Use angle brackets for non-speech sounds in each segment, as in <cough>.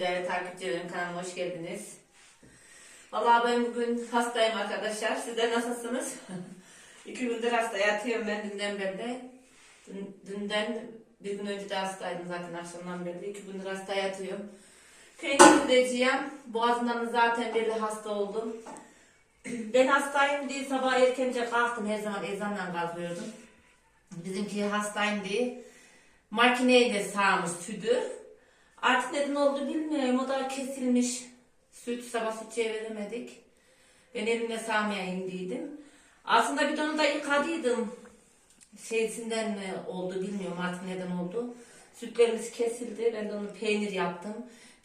Değerli takipçilerim kanalıma hoş geldiniz. Vallahi ben bugün hastayım arkadaşlar. Sizler nasılsınız? <laughs> İki gündür hasta yatıyorum ben dünden beri de. Dün, dünden bir gün önce de hastaydım zaten akşamdan beri. İki gündür hasta yatıyorum. Peynir üreteceğim. Boğazımdan da zaten belli hasta oldum. <clears throat> ben hastayım diye sabah erkence kalktım. Her zaman ezanla kalkıyordum. Bizimki hastayım diye. Makineyi de sağmış sütü. Artık neden oldu bilmiyorum. O da kesilmiş. Süt sabah sütçüye veremedik. Ben elimle sağmaya indiydim. Aslında bir onu da yıkadıydım. Şeysinden mi oldu bilmiyorum artık neden oldu. Sütlerimiz kesildi. Ben de onu peynir yaptım.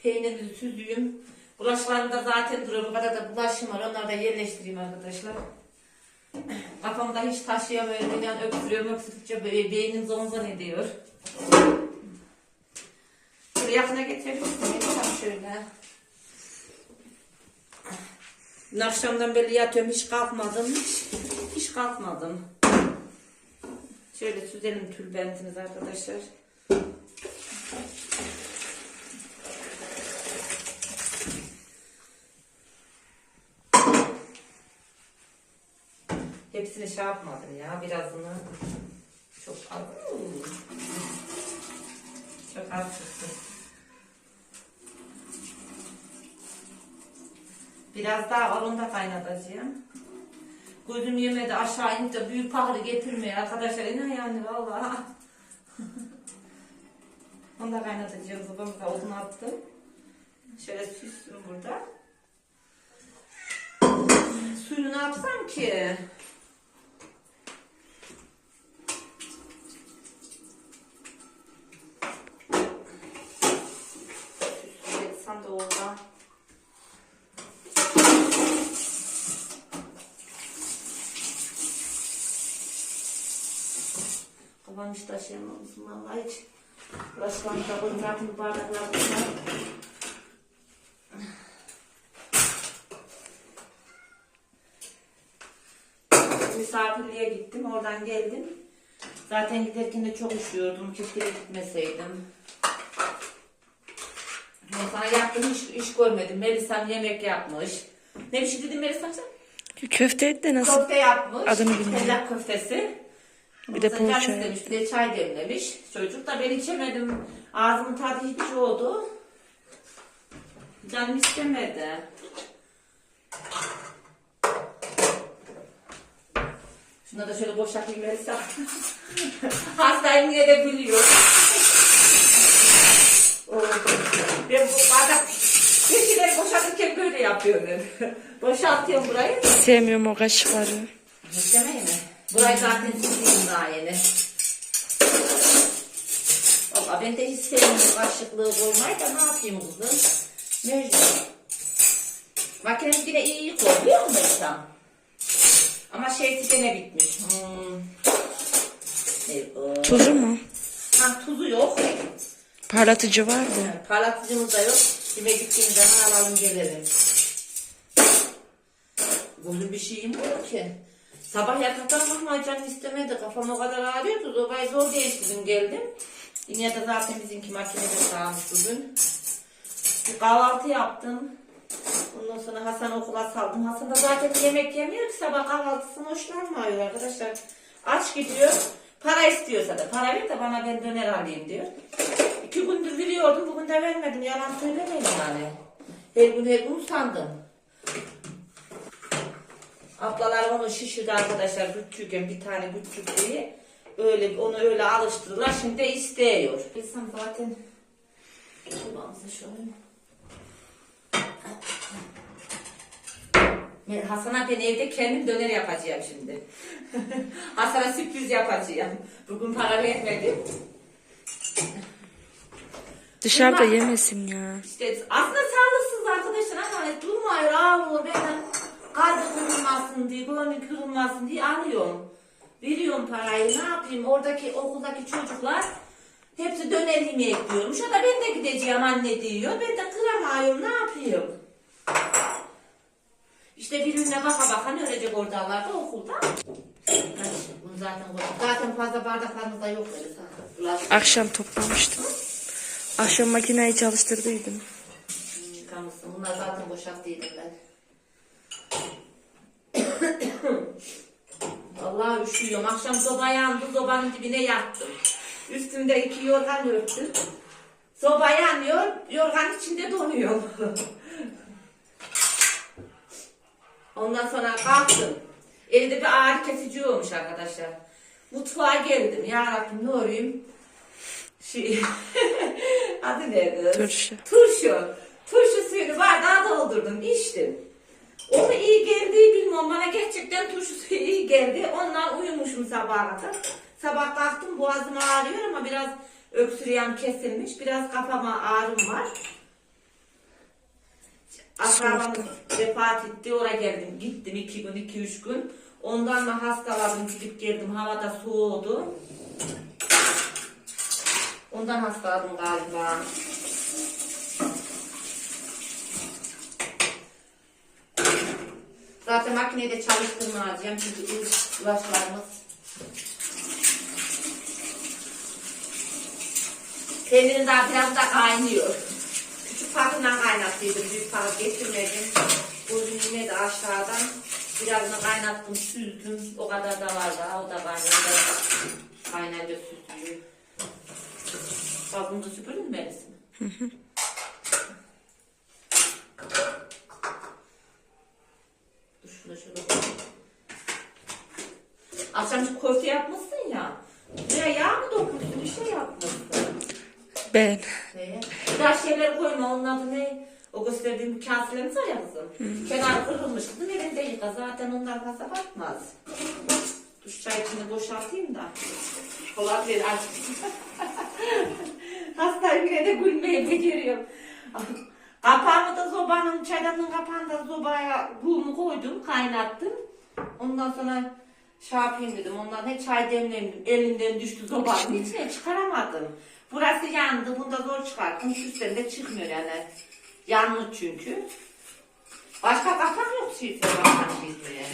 Peynirli süzüyüm. Bulaşlarım da zaten duruyor. Bu da bulaşım var. Onları da yerleştireyim arkadaşlar. Kafamda hiç taşıyamıyorum. Yani öksürüyorum öksürdükçe böyle beynim zonzon ediyor. Şöyle yakına? Tam şöyle. Dün akşamdan beri yatıyorum. Hiç kalkmadım. Hiç, hiç kalkmadım. Şöyle süzelim tülbentimiz arkadaşlar. Hepsini şey yapmadım ya. Birazını çok az. Çok az çıktı. Biraz daha var onu da kaynatacağım. Gözüm yemedi aşağı inip de büyük pahalı getirmiyor arkadaşlar. İnan yani valla. <laughs> onu da kaynatacağım. Babamı odun attım. Şöyle süslüm burada. Suyunu ne yapsam ki? Babam hiç taşıyamamışsın vallahi hiç. Bulaşıklarını da koyun bu bardaklar bunlar. Misafirliğe gittim oradan geldim. Zaten giderken de çok üşüyordum. Keşke gitmeseydim. Sana yaptığım iş, iş görmedim. Melisa'm yemek yapmış. Ne bir şey dedin Melisa'm sen? Köfte de nasıl? Köfte yapmış. Adını bilmiyorum. Tezak köftesi. Bir de poğaça bir de çay demlemiş. Çocuk da ben içemedim. Ağzımın tadı hiç oldu. Canım istemedi. Şuna da şöyle boşaltayım verirsen. <laughs> Hastayım yine de biliyor. <laughs> Ben bu bardak Keçileri boşaltırken böyle yapıyorum. <laughs> Boşaltıyorum burayı. Sevmiyorum o kaşıkları. İstemeyin mi? Burayı zaten sileyim daha yeni. Valla ben de hiç sevmiyorum kaşıklığı koymayı da ne yapayım kızım? Mecbur. Makinesi yine iyi yıkıyor biliyor musun? Ama şeysi gene bitmiş. Hmm. Tuzu mu? Ha, tuzu yok. Parlatıcı var mı? Yani parlatıcımız da yok. Kime gittiğimiz zaman alalım gelelim. Bugün bir şeyim yok ki. Sabah yataktan canım istemedi. Kafam o kadar ağrıyordu. Zobayı zor değiştirdim geldim. Yine de zaten bizimki makinede sağmış bugün. Bir kahvaltı yaptım. Ondan sonra Hasan okula saldım. Hasan da zaten yemek yemiyor ki sabah kahvaltısını hoşlanmıyor arkadaşlar. Aç gidiyor. Para istiyorsa da para ver de bana ben döner alayım diyor. İki gündür veriyordum. Bugün de vermedim. Yalan söylemeyin yani. Her gün her gün sandım. Ablalar onu şişirdi arkadaşlar küçükken bir tane küçük diye. Öyle onu öyle alıştırdılar. Şimdi de istiyor. İnsan zaten kulağımızı şöyle. Hasan'a ben evde kendim döner yapacağım şimdi. <laughs> Hasan'a sürpriz yapacağım. Bugün para vermedim. Dışarıda yemesin ya. İşte aslında sağlıksız arkadaşlar ama hani durmuyor ağlıyor benden kalbi kırılmasın diye, gönlü kırılmasın diye alıyorum. Veriyorum parayı ne yapayım oradaki okuldaki çocuklar hepsi döner yemeğe gidiyormuş. O da ben de gideceğim anne diyor. Ben de kıramıyorum ne yapayım. İşte birbirine baka baka ne ölecek oradalarda okulda. Bunu zaten. Zaten fazla bardaklarımız da yok öyle zaten. Bulaşık. Akşam toplamıştım. Akşam makineyi çalıştırdıydım. boşalmışsın. Bunlar zaten boşalttıydım ben. Vallahi üşüyorum. Akşam soba yandı. Sobanın dibine yattım. Üstümde iki yorgan örttüm. Soba yanıyor. Yorgan içinde donuyorum. <laughs> Ondan sonra kalktım. Evde bir ağrı kesici olmuş arkadaşlar. Mutfağa geldim. Ya Rabbim ne olayım? Şey, <laughs> adı ne kız? Turşu. Turşu. Turşu suyunu bardağa doldurdum, içtim. Ona iyi geldiği bilmiyorum. Bana gerçekten turşu suyu iyi geldi. Ondan uyumuşum sabaha kadar. Sabah kalktım boğazım ağrıyor ama biraz öksürüğüm kesilmiş. Biraz kafama ağrım var. Akrabamız vefat etti. Oraya geldim. Gittim iki gün, iki üç gün. Ondan da hastaladım. Gidip geldim. Havada soğudu. Ondan hastaladım galiba. Zaten makineyi de çalıştırmayacağım çünkü ilk ilaçlarımız Peynirin daha biraz da kaynıyor. Küçük pakından kaynattıydım. Büyük pak getirmedim. Bugün yine de aşağıdan birazını kaynattım, süzdüm. O kadar da var daha. O da kaynıyor. Kaynayınca bunu da süpürdün mü Melis'im? Dur Ben. Neye? Daha şeyler koyma. Onun adı ne? O gösterdiğim kaselerimiz var ya kızım. Kenar kırılmış kızım. Elinde yıka. Zaten onlar fazla batmaz. Duş çay içini boşaltayım da. Kolay bir aç. <laughs> Hastayım yine de gülmeyi beceriyorum. Kapağımı da sobanın, çaydanın kapağını da sobaya rumu koydum, kaynattım. Ondan sonra şey yapayım dedim. Ondan ne çay demledim. Elimden düştü sobanın içine çıkaramadım. Burası yandı. Bunda zor çıkarttım. Üstten de çıkmıyor yani. Yanmış çünkü. Başka kapak yok şifre kapak şifre.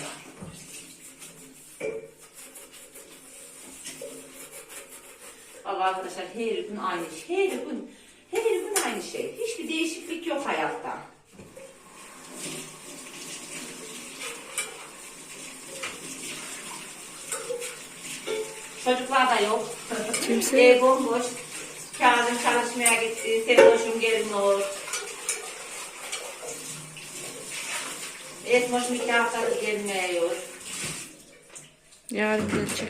Valla arkadaşlar her gün aynı şey. Her gün, her gün aynı şey. Hiçbir değişiklik yok hayatta. Çocuklar da yok. Kimse Ev bomboş. Kazım çalışmaya gitti. Sevoş'um gelmiyor. Esmoş'um iki haftadır gelmiyor. Yarın gelecek.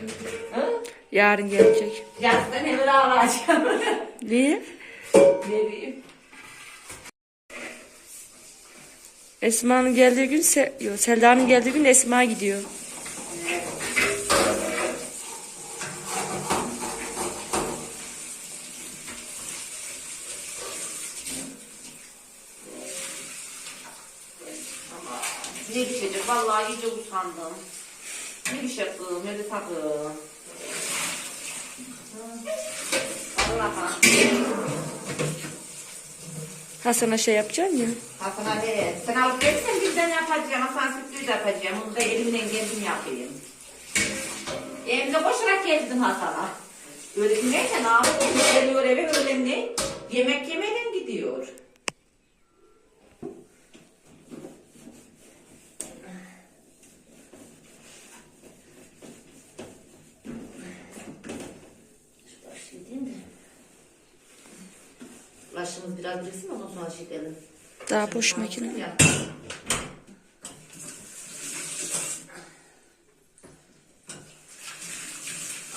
Hı? Yarın gelecek. Yazdan evvel ağlayacağım. <laughs> Niye? ne diyeyim? Esma'nın geldiği gün, Se Selda'nın geldiği gün Esma gidiyor. Ama ne düşecek? Vallahi iyice usandım. Ne de takım. Allah'a. Hasan'a şey yapacaksın ya. Hasan'a de. Sen alıp gelirsen bizden yapacağım. Hasan sürpriz yapacağım. Onu da elimden kendim yapayım. Evde koşarak geldim Hasan'a. Öyle dinlerken ağabeyim geliyor eve öyle ne? Yemek yemeden gidiyor. Şurada şey diyeyim de. Ulaşımız biraz bilsin ondan sonra şey edelim. Daha boş makine. Ya.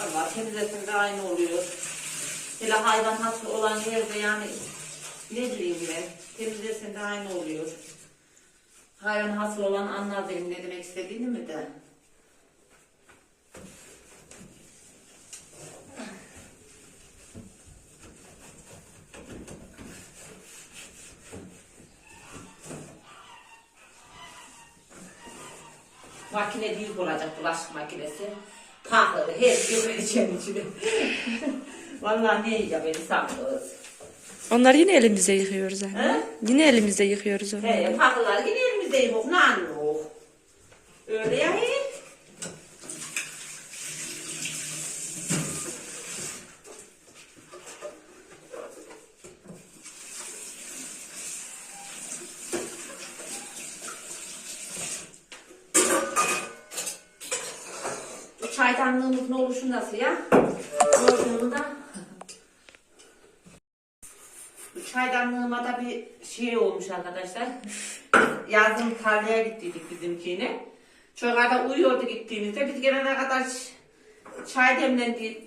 Allah temizlesin de aynı oluyor. Hele hayvan hasta olan yerde yani ne bileyim ben temizlesin de aynı oluyor. Hayvan hasta olan anlar benim ne demek istediğini mi de. Makine büyük olacak bulaşık makinesi. Pahalı, her şey vereceğim içine. <laughs> Vallahi ne ya beni sanmıyoruz. Onları yine elimizde yıkıyoruz anne. He? Yine elimizde yıkıyoruz He, onları. pahalılar yine elimizde yok, nan yok. Öyle ya he. Çaydanlığımızın oluşu nasıl ya? Gördüğünüzde bu çaydanlığıma da bir şey olmuş arkadaşlar. Yazın tarlaya gittiydik bizimkine. Çocuklar da uyuyordu gittiğimizde. Biz gelene kadar çay demlendi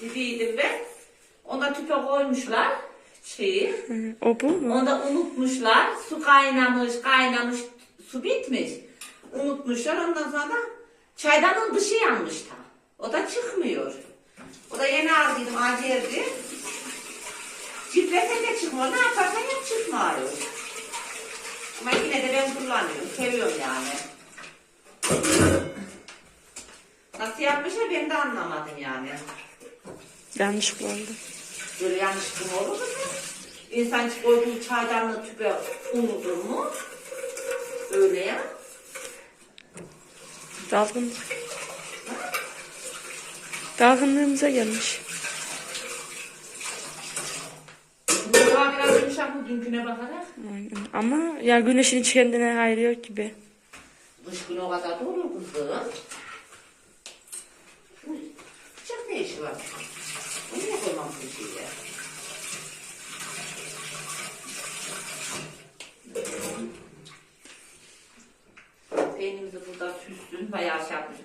dediydim ben. Onda tüpe koymuşlar şeyi. O bu mu? Onu da unutmuşlar. Su kaynamış, kaynamış, su bitmiş. Unutmuşlar. Ondan sonra da çaydanın dışı yanmış da. O da çıkmıyor. O da yeni aldıydım acerdi. Çitlese de çıkmıyor. Ne yaparsan yap çıkmıyor. Ama yine de ben kullanıyorum. Seviyorum yani. Nasıl yapmışlar ben de anlamadım yani. Yanlış oldu. Böyle yanlışlık olur mu? İnsan koyduğu çaydanlığı tüpe unutur mu? Öyle ya. Dalgın. Dalgınlığımıza gelmiş. Bu daha biraz yumuşak mı dünküne bakarak? Aynen. Ama ya güneşin hiç kendine hayrı yok gibi. Dış gün o kadar da olur kızım. Sıcak ne işi var? Bunu niye koymam bu şeye? Peynimizi burada süslün. Bayağı şey yapmışım.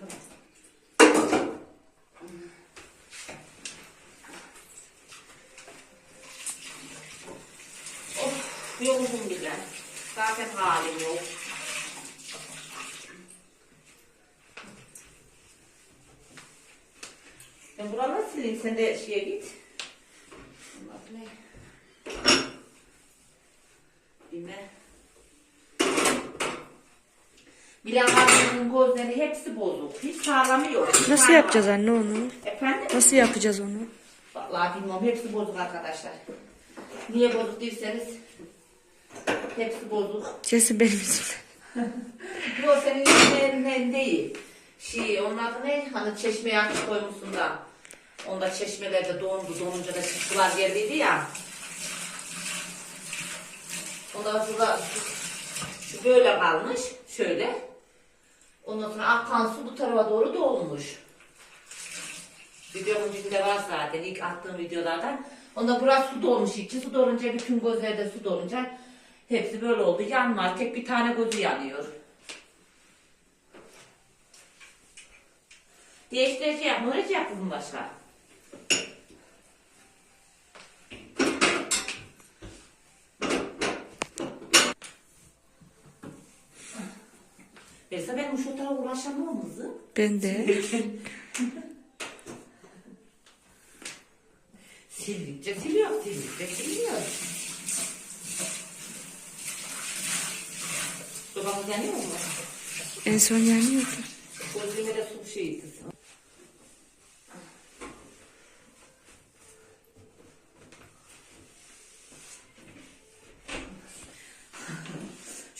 Of, yoruldum bile. Zaten halim yok. Ben buraları sileyim. Sen de şeye git. Adı ne? Bilme. Bilen abinin gözleri hepsi bozuk. Hiç sağlamı yok. Bir Nasıl yapacağız anne onu? Efendim? Nasıl yapacağız onu? Vallahi bilmiyorum. Hepsi bozuk arkadaşlar. Niye bozuk değilseniz hepsi bozuk. Kesin benim yüzümden. Yok senin yüzünden değil. Şey, onun adı ne? Hani çeşmeye açık koymuşsun da. Onda çeşmelerde dondu, donunca da çıktılar geldiydi ya. Ondan sonra şu, böyle kalmış, şöyle. Ondan sonra akan su bu tarafa doğru dolmuş. Videomun içinde var zaten ilk attığım videolardan. Onda burası su dolmuş içi. Su dolunca bütün gözlerde su dolunca hepsi böyle oldu. Yanmaz. Tek bir tane gözü yanıyor. Değiştirece yapma. Öyle yap kızım başka. Verse benim şu tarafa ulaşamam kızım. Ben de. <laughs> Sildikçe siliyor, sildikçe siliyor. Babamız yanıyor mu? En son yanıyordu. Gözüme de su şeyi kızım.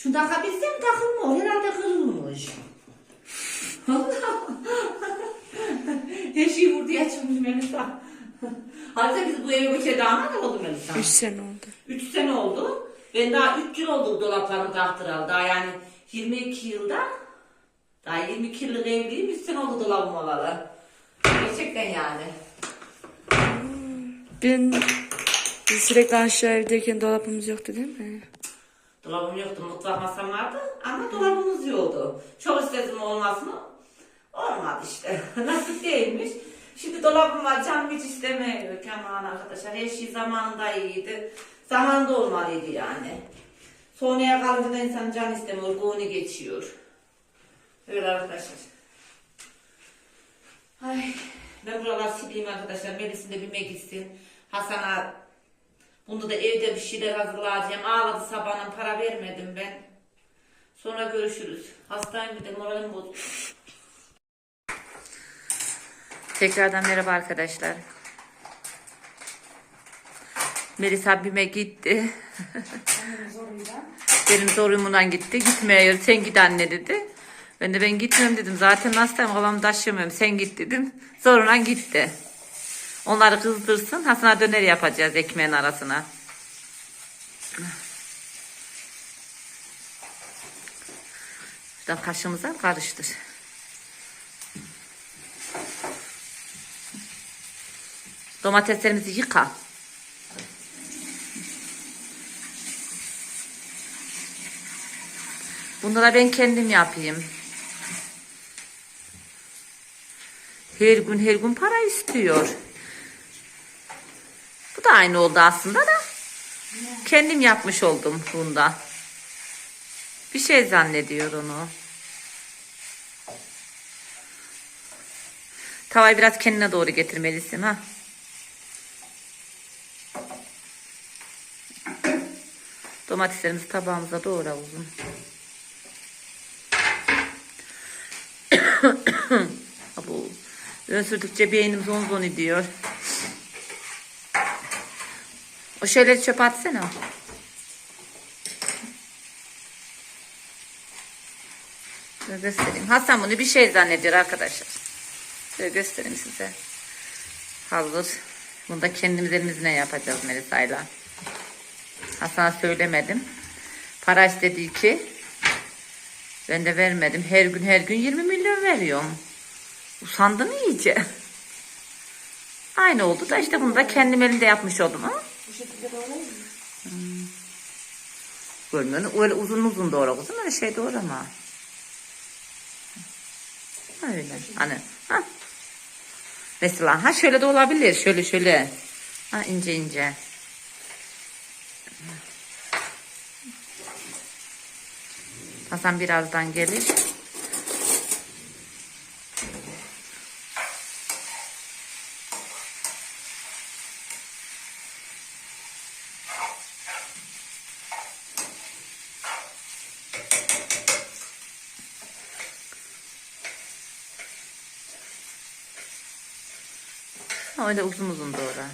Şu takabilsem takılmıyor. Herhalde kırılmış. Her şeyi vurdu açılmış Melisa. Halbuki biz bu eve göçe daha ne oldu Melisa? 3 sene oldu. 3 sene oldu. Ben daha 3 yıl oldu dolaplarımı taktıralı. Daha yani 22 yılda daha 22 yıllık evliyim 3 sene oldu dolabım olalı. Gerçekten yani. Ben biz sürekli aşağı evdeyken dolabımız yoktu değil mi? Dolabım yoktu, mutfak masam vardı ama dolabımız yoktu. Çok istedim olmasını. Olmadı işte. <laughs> Nasip değilmiş. Şimdi dolabım var, canım hiç istemiyor. Aman arkadaşlar, her şey zamanında iyiydi. Zamanında olmalıydı yani. Sonraya kalınca da insan can istemiyor, goni geçiyor. Öyle arkadaşlar. Ay, ben buralar sileyim arkadaşlar. Melis'in de bilmek gitsin. Hasan'a bunu da evde bir şeyler hazırlayacağım. Ağladı sabahın para vermedim ben. Sonra görüşürüz. Hastayım bir de moralim bozuk. Tekrardan merhaba arkadaşlar. Melis abime gitti. <laughs> Benim zorumdan gitti. Gitmiyor. Sen git anne dedi. Ben de ben gitmiyorum dedim. Zaten hastayım. Kalamı taşıyamıyorum. Sen git dedim. Zoruna gitti. Onları kızdırsın. Hasan'a döner yapacağız ekmeğin arasına. Şuradan kaşığımıza karıştır. Domateslerimizi yıka. Bunları ben kendim yapayım. Her gün her gün para istiyor. Da aynı oldu aslında da. Kendim yapmış oldum bunda. Bir şey zannediyor onu. Tavayı biraz kendine doğru getirmelisin ha. Domateslerimizi tabağımıza doğra uzun. <coughs> Bu ön sürdükçe beynimiz on zon ediyor. O şeyleri çöpe atsana. Şöyle göstereyim. Hasan bunu bir şey zannediyor arkadaşlar. Şöyle göstereyim size. Hazır. Bunu da kendimiz elimizle yapacağız Melisa'yla. Hasan'a söylemedim. Para istedi ki. Ben de vermedim. Her gün her gün 20 milyon veriyorum. Usandım iyice. <laughs> Aynı oldu da işte bunu da kendim elimde yapmış oldum ama. Bu şekilde doğrayayım mı? Görmüyorsun. Öyle uzun uzun doğra kızım. Öyle şey doğrama. Öyle. Hani. Ha. Mesela ha şöyle de olabilir. Şöyle şöyle. Ha ince ince. Hasan birazdan gelir. Öyle uzun uzun doğra.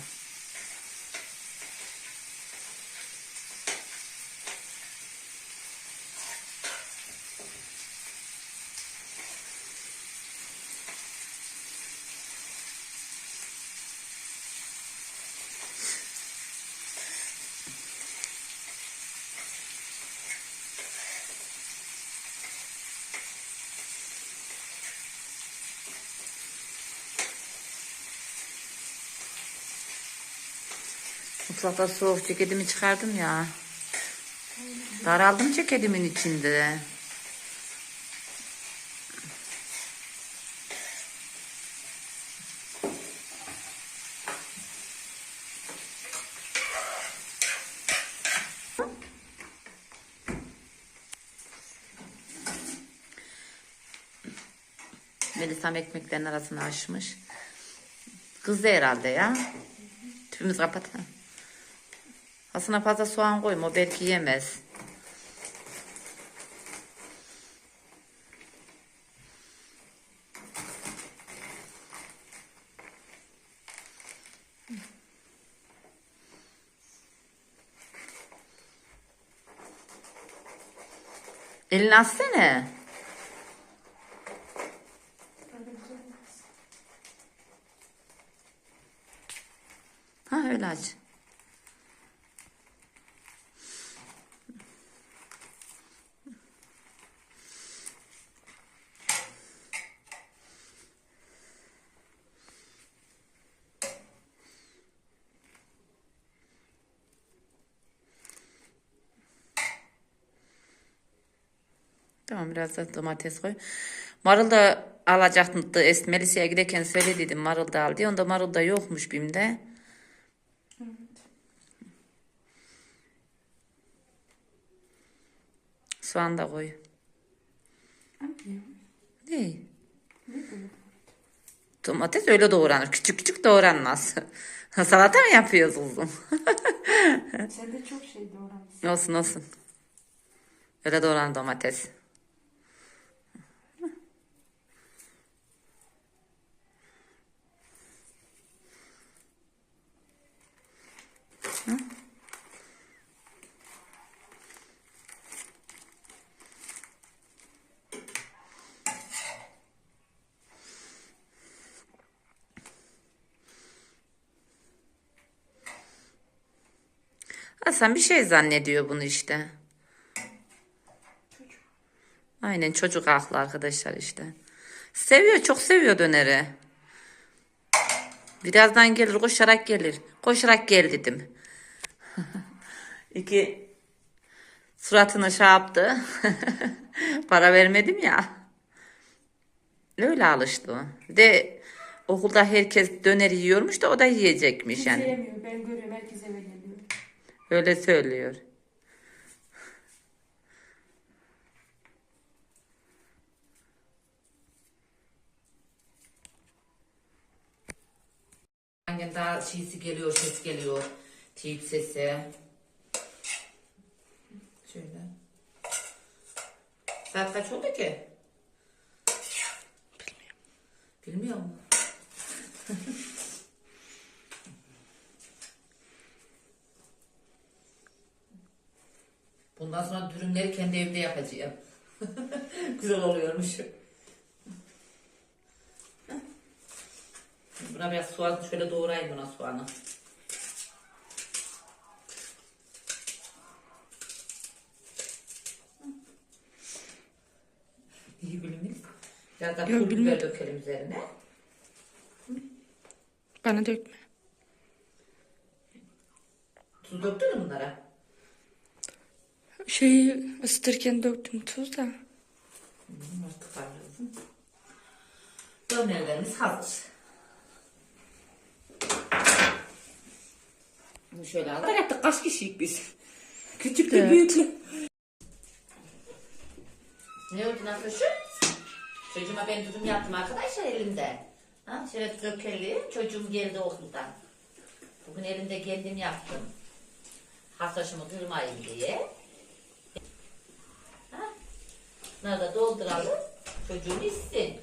Mutfakta soğuk ceketimi çıkardım ya. Daraldım ceketimin içinde. Melisam ekmeklerin arasını açmış. Kızdı herhalde ya. Tüpümüz kapat. Aslında fazla soğan koyma o belki yemez. Elini açsana. Ha öyle aç. Biraz da domates koy. Marul da alacaktı. Esmelisa'ya giderken söylediydim marul da al diye. Onda marul da yokmuş BİM'de. Soğan da koy. Ne? Domates öyle doğranır. Küçük küçük doğranmaz. <laughs> Salata mı yapıyoruz uzun? Sen de çok şey doğramışsın. olsun olsun. Öyle doğranır domates. Hasan bir şey zannediyor bunu işte. Çocuk. Aynen çocuk aklı arkadaşlar işte. Seviyor çok seviyor döneri. Birazdan gelir koşarak gelir. Koşarak gel dedim. <laughs> İki suratını şey yaptı. <laughs> Para vermedim ya. Öyle alıştı o. Bir de okulda herkes döner yiyormuş da o da yiyecekmiş yani. Sevmiyor. Ben görüyorum herkes eve geliyor. Öyle söylüyor. Hangi daha şeysi geliyor, ses geliyor. Teyip sesi. Şöyle. Saat kaç oldu ki? Bilmiyorum. Bilmiyor mu? <laughs> Bundan sonra dürümleri kendi evde yapacağım. <laughs> Güzel oluyormuş. Buna biraz soğan şöyle doğrayayım buna soğanı. İyi gülümüz. Biraz da pul biber bilmiyorum. dökelim üzerine. Bana dökme. Tuz döktün mü bunlara? Şeyi ısıtırken döktüm tuz da. Bunları toparlayalım. Dönerlerimiz hazır. Bunu şöyle alalım. Yaptık kaç kişiyik biz? <laughs> Küçük de Evet. büyük de. Ne oldu nasıl şu? Çocuğuma ben dürüm yaptım arkadaşlar elimde. Ha, şöyle dökeli. Çocuğum geldi okuldan. Bugün elimde kendim yaptım. Hastaşımı kırmayayım diye. Ha? Bunları da dolduralım. Çocuğum içsin.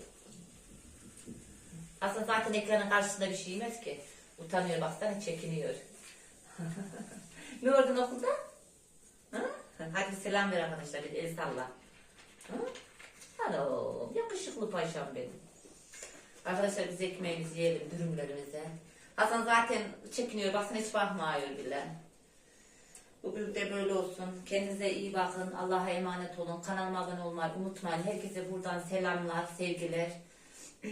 Aslında zaten ekranın karşısında bir şey yemez ki. Utanıyor baksana çekiniyor. Ne gördün okulda? Ha? Hadi selam ver arkadaşlar. Bir el salla. Ha? Alo, yakışıklı paşam benim. Arkadaşlar biz ekmeğimizi yiyelim, dürümlerimize. Hasan zaten çekiniyor, baksana hiç bakmıyor bile. Bugün de böyle olsun. Kendinize iyi bakın. Allah'a emanet olun. Kanalıma abone olmayı unutmayın. Herkese buradan selamlar, sevgiler. <clears throat>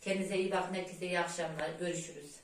Kendinize iyi bakın. Herkese iyi akşamlar. Görüşürüz.